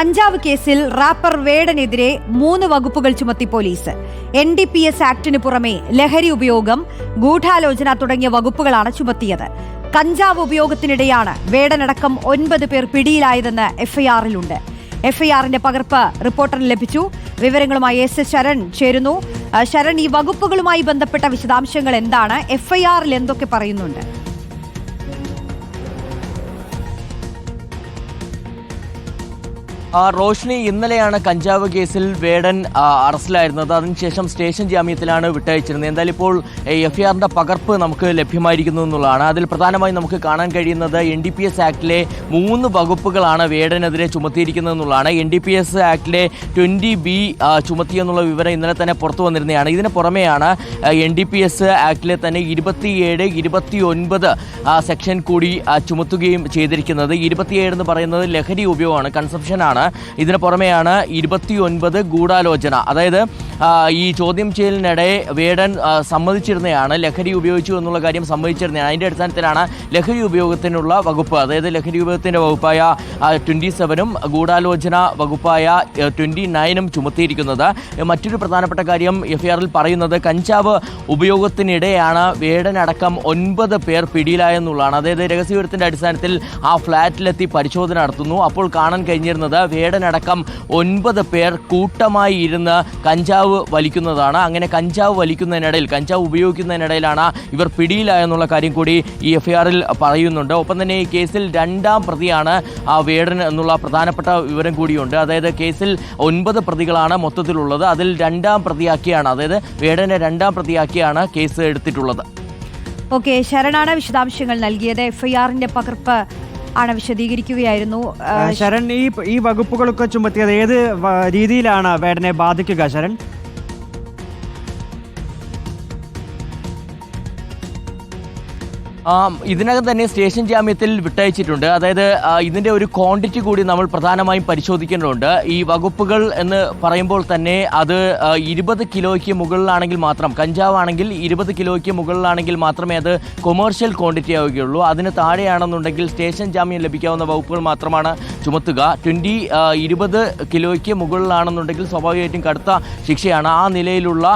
കഞ്ചാവ് കേസിൽ റാപ്പർ വേടനെതിരെ മൂന്ന് വകുപ്പുകൾ ചുമത്തി police. N D P S ആക്ടിന് പുറമെ ലഹരി ഉപയോഗം ഗൂഢാലോചന തുടങ്ങിയ വകുപ്പുകളാണ് ചുമത്തിയത്. കഞ്ചാവ് ഉപയോഗത്തിനിടെയാണ് വേടനടക്കം ഒൻപത് പേർ പിടിയിലായതെന്ന് എഫ്ഐആറിലുണ്ട് എഫ്ഐആറിന്റെ പകർപ്പ് റിപ്പോർട്ടറിന് ലഭിച്ചു. വിവരങ്ങളുമായി എസ് എസ് ശരൺ ചേരുന്നു. ശരൺ ഈ വകുപ്പുകളുമായി ബന്ധപ്പെട്ട വിശദാംശങ്ങൾ എന്താണ്? എഫ്ഐആറിൽ എന്തൊക്കെ പറയുന്നുണ്ട്? റോഷ്നി ഇന്നലെയാണ് കഞ്ചാവ് കേസിൽ വേടൻ അറസ്റ്റിലായിരുന്നത്. അതിനുശേഷം സ്റ്റേഷൻ ജാമ്യത്തിലാണ് വിട്ടയച്ചിരുന്നത്. എന്തായാലും ഇപ്പോൾ എഫ് ഐ ആറിന്റെ പകർപ്പ് നമുക്ക് ലഭ്യമായിരിക്കുന്നു എന്നുള്ളതാണ്. അതിൽ പ്രധാനമായും നമുക്ക് കാണാൻ കഴിയുന്നത് എൻ ഡി പി എസ് ആക്ടിലെ മൂന്ന് വകുപ്പുകളാണ് വേടനെതിരെ ചുമത്തിയിരിക്കുന്നത് എന്നുള്ളതാണ്. എൻ ഡി പി എസ് ആക്ടിലെ ട്വന്റി ബി ചുമത്തിയെന്നുള്ള വിവരം ഇന്നലെ തന്നെ പുറത്തു വന്നിരുന്നതാണ്. ഇതിന് പുറമെയാണ് എൻ ഡി പി എസ് ആക്ടിലെ തന്നെ ഇരുപത്തിയേഴ് ഇരുപത്തി ഒൻപത് സെക്ഷൻ കൂടി ചുമത്തുകയും ചെയ്തിരിക്കുന്നത്. ഇരുപത്തിയേഴ് എന്ന് പറയുന്നത് ലഹരി ഉപയോഗമാണ് കൺസംഷനാണ് ഇതിന് പുറമെയാണ് ഇരുപത്തി ഒൻപത് ഗൂഢാലോചന. അതായത് ഈ ചോദ്യം ചെയ്യലിനിടെ വേടൻ സമ്മതിച്ചിരുന്നതാണ് ലഹരി ഉപയോഗിച്ചു എന്നുള്ള കാര്യം സമ്മതിച്ചിരുന്നതാണ് അതിന്റെ അടിസ്ഥാനത്തിലാണ് ലഹരി ഉപയോഗത്തിനുള്ള വകുപ്പ്. അതായത് ലഹരി ഉപയോഗത്തിന്റെ വകുപ്പായ ട്വന്റി സെവനും ഗൂഢാലോചന വകുപ്പായ ട്വന്റി നയനും ചുമത്തിയിരിക്കുന്നത്. മറ്റൊരു പ്രധാനപ്പെട്ട കാര്യം എഫ് ആറിൽ പറയുന്നത് കഞ്ചാവ് ഉപയോഗത്തിനിടെയാണ് വേടനടക്കം ഒൻപത് പേർ പിടിയിലായെന്നുള്ളതാണ്. അതായത് രഹസ്യവിവരത്തിന്റെ അടിസ്ഥാനത്തിൽ ആ ഫ്ലാറ്റിലെത്തി പരിശോധന നടത്തുന്നു. അപ്പോൾ കാണാൻ കഴിഞ്ഞിരുന്നത് വേടനടക്കം ഒൻപത് പേർ കൂട്ടമായി ഇരുന്ന് കഞ്ചാവ് വലിക്കുന്നതാണ്. അങ്ങനെ കഞ്ചാവ് വലിക്കുന്നതിനിടയിൽ കഞ്ചാവ് ഉപയോഗിക്കുന്നതിനിടയിലാണ് ഇവർ പിടിയിലായെന്നുള്ള കാര്യം കൂടി ഈ എഫ് പറയുന്നുണ്ട്. ഒപ്പം തന്നെ ഈ കേസിൽ രണ്ടാം പ്രതിയാണ് ആ വേടൻ എന്നുള്ള പ്രധാനപ്പെട്ട വിവരം കൂടിയുണ്ട്. അതായത് കേസിൽ ഒൻപത് പ്രതികളാണ് മൊത്തത്തിലുള്ളത്. അതിൽ രണ്ടാം പ്രതിയാക്കിയാണ് അതായത് വേടനെ രണ്ടാം പ്രതിയാക്കിയാണ് കേസ് എടുത്തിട്ടുള്ളത്. ഓക്കെ ശരണാണ് വിശദാംശങ്ങൾ നൽകിയത്. എഫ്ഐആറിന്റെ പകർപ്പ് ആണ് വിശദീകരിക്കുകയായിരുന്നു. ശരൺ ഈ ഈ വകുപ്പുകളൊക്കെ ചുമത്തിയത് ഏത് രീതിയിലാണ് വേടനെ ബാധിക്കുക ശരൺ? ഇതിനകം തന്നെ സ്റ്റേഷൻ ജാമ്യത്തിൽ വിട്ടയച്ചിട്ടുണ്ട്. അതായത് ഇതിന്റെ ഒരു ക്വാണ്ടിറ്റി കൂടി നമ്മൾ പ്രധാനമായും പരിശോധിക്കേണ്ടതുണ്ട്. ഈ വകുപ്പുകൾ എന്ന് പറയുമ്പോൾ തന്നെ അത് ഇരുപത് കിലോയ്ക്ക് മുകളിലാണെങ്കിൽ മാത്രം കഞ്ചാവാണെങ്കിൽ ഇരുപത് കിലോയ്ക്ക് മുകളിലാണെങ്കിൽ മാത്രമേ അത് കൊമേഴ്ഷ്യൽ ക്വാണ്ടിറ്റി ആവുകയുള്ളൂ. അതിന് താഴെയാണെന്നുണ്ടെങ്കിൽ സ്റ്റേഷൻ ജാമ്യം ലഭിക്കാവുന്ന വകുപ്പുകൾ മാത്രമാണ് ചുമത്തുക. ട്വന്റി ഇരുപത് കിലോയ്ക്ക് മുകളിലാണെന്നുണ്ടെങ്കിൽ സ്വാഭാവികമായിട്ടും കടുത്ത ശിക്ഷയാണ്. ആ നിലയിലുള്ള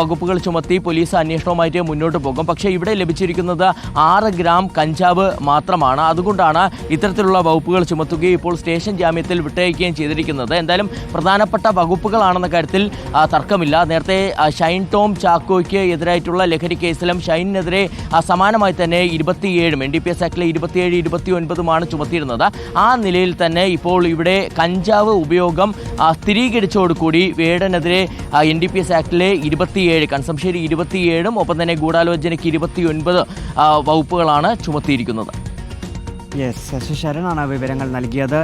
വകുപ്പുകൾ ചുമത്തി പോലീസ് അന്വേഷണവുമായിട്ട് മുന്നോട്ട് പോകും. പക്ഷേ ഇവിടെ ലഭിച്ചിരിക്കുന്നത് ആറ് ഗ്രാം കഞ്ചാവ് മാത്രമാണ്. അതുകൊണ്ടാണ് ഇത്തരത്തിലുള്ള വകുപ്പുകൾ ചുമത്തുകയും ഇപ്പോൾ സ്റ്റേഷൻ ജാമ്യത്തിൽ വിട്ടയക്കുകയും ചെയ്തിരിക്കുന്നത്. എന്തായാലും പ്രധാനപ്പെട്ട വകുപ്പുകളാണെന്ന കാര്യത്തിൽ തർക്കമില്ല. നേരത്തെ ഷൈൻ ടോം ചാക്കോയ്ക്ക് എതിരായിട്ടുള്ള ലഹരി കേസിലും ഷൈനിനെതിരെ സമാനമായി തന്നെ ഇരുപത്തിയേഴും എൻ ഡി പി എസ് ആക്ടിലെ ഇരുപത്തിയേഴ് ഇരുപത്തി ഒൻപതുമാണ് ചുമത്തിയിരുന്നത്. ആ നിലയിൽ തന്നെ ഇപ്പോൾ ഇവിടെ കഞ്ചാവ് ഉപയോഗം സ്ഥിരീകരിച്ചോടുകൂടി വേടനെതിരെ എൻ ഡി പി എസ് ആക്ടിലെ ഇരുപത്തിയേഴ് കൺസംഷൻ ഇരുപത്തിയേഴും ഒപ്പം തന്നെ ഗൂഢാലോചനയ്ക്ക് ഇരുപത്തി ഒൻപത് വകുപ്പുകളാണ് ചുമത്തിയിരിക്കുന്നത്. യെസ് ശരണാണ് വിവരങ്ങൾ നൽകിയത്.